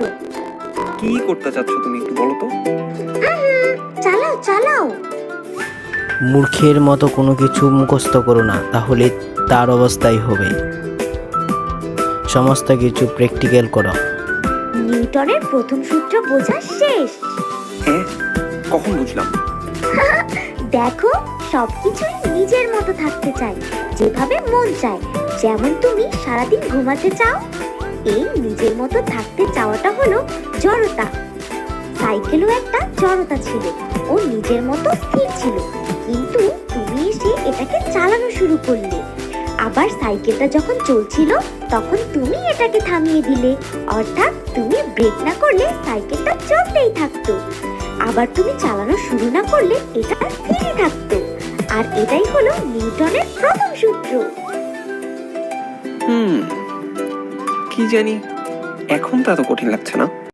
পারো কি করতে চাচ্ছ তুমি একটু বলো তো। চালাও চালাও। মূর্খের মতো কোনো কিছু মুখস্থ করো না তাহলে তার অবস্থাই হবে। সমস্ত কিছু প্র্যাকটিক্যাল করো। নিউটনের প্রথম সূত্র বোঝা শেষ। হ্যাঁ কখন বুঝলাম? দেখো সবকিছুই নিজের মতো থাকতে চাই যেভাবে মন চায়। যেমন তুমি সারাদিন ঘুমাতে চাও এই নিজের মতো থাকতে চাওয়াটা হলো জড়তা। সাইকেলও একটা জড়তা ছিল, ও নিজের মতো স্থির ছিল। কিন্তু তুমি এসে এটাকে চালানো শুরু করলে। আবার সাইকেলটা যখন চলছিল, তখন তুমি এটাকে থামিয়ে দিলে। অর্থাৎ তুমি ব্রেক না করলে সাইকেলটা চলতেই থাকতো। আবার তুমি চালানো শুরু না করলে এটা স্থিরই থাকতো। আর এটাই হলো নিউটনের প্রথম সূত্র। হুম কি জানি? এখন তা তো কঠিন লাগছে না।